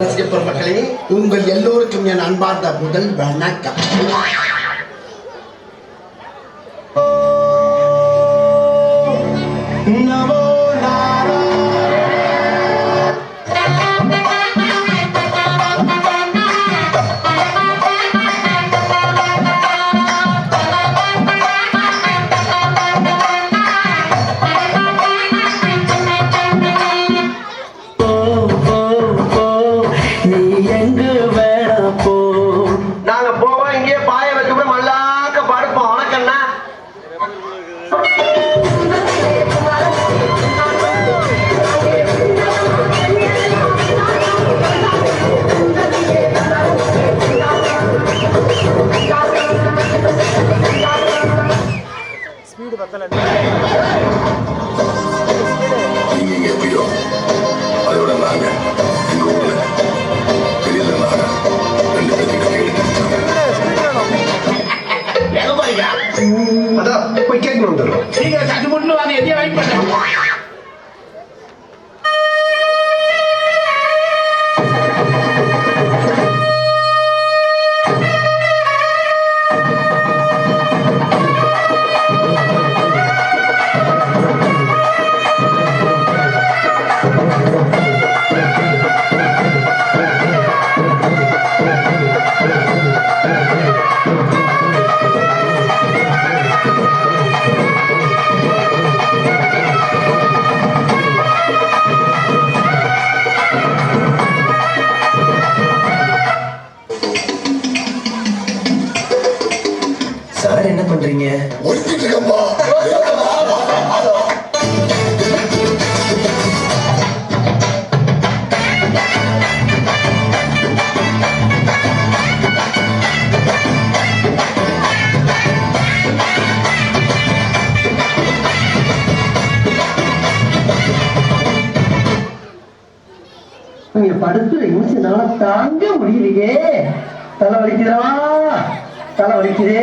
ரசிகப் பெருமக்களே உங்கள் எல்லோருக்கும் என் அன்பார்ந்த முதல் வணக்கம். நீங்க எப்படியோ அதோட நாங்க இருக்கம்பா நீங்க படுத்துற நிமிஷம்னால தாங்க முடியலையே. தலை வலிக்குதா தலை வலிக்குதே.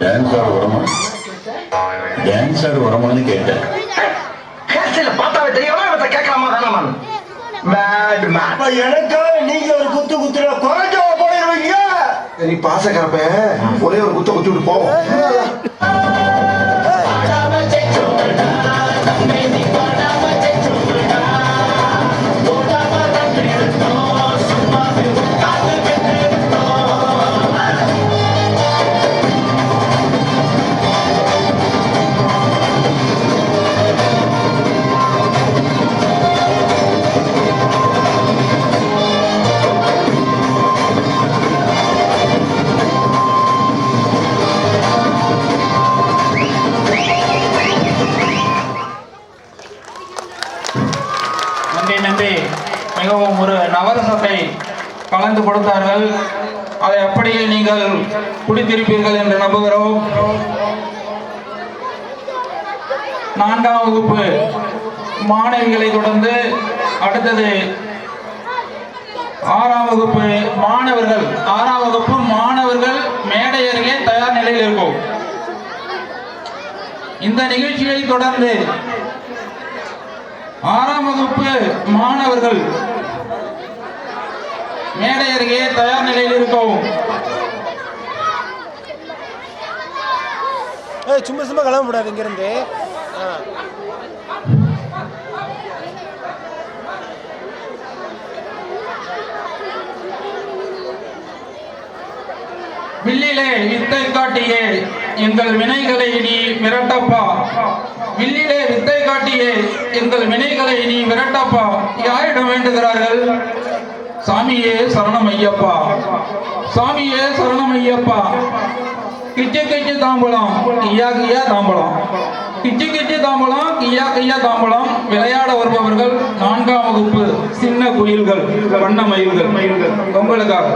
டான்ஸர் வரமா டான்ஸர் வரமான்னு கேட்டேன். கேசில பார்த்தாவே தெரியவா இவத்தை கேட்கலாமா தானே பேட் மேன் எனக்கு நீங்க ஒரு குத்து குத்துற குறைஞ்ச போயிடுவீங்க நீ பாசக்காரப்ப ஒரே ஒரு குத்த குத்தி விட்டு போவோம். நன்றி நன்றி. மிகவும் ஒரு நவரசத்தை கலந்து கொடுத்தார்கள். அதை அப்படியே நீங்கள் குடித்திருப்பீர்கள் என்று நம்புகிறோம். நான்காம் வகுப்பு மாணவிகளை தொடர்ந்து அடுத்தது ஆறாம் வகுப்பு மாணவர்கள் ஆறாம் வகுப்பு மாணவர்கள் மேடையர்களே தயார் நிலையில் இருக்கும். இந்த நிகழ்ச்சியை தொடர்ந்து ஆறாம் வகுப்பு மாணவர்கள். மேடை அருகே தயார் நிலையில் இருக்கவும். சும்மா சும்மா கிளம்ப கூடாது இங்கிருந்து. வில்லிலே வித்தை காட்டியே எங்கள் வினைகளை நீ மிரட்டப்பா. வில்லிலே வித்தை காட்டியே எங்கள் வினைகளை நீ விரட்டப்பா. யாரிடம் வேண்டுகிறார்கள்? சாமியே சரணம் ஐயப்பா சாமியே சரணம் ஐயப்பா கிச்சு கிச்சு தாம்பலம் கியா கையா தாம்பலம். கிச்சு கிச்சு தாம்பலம் கியா கையா தாம்பலம். விளையாட வருபவர்கள் நான்காம் வகுப்பு சின்ன குயில்கள் வண்ண மயில்கள். உங்களுக்காக.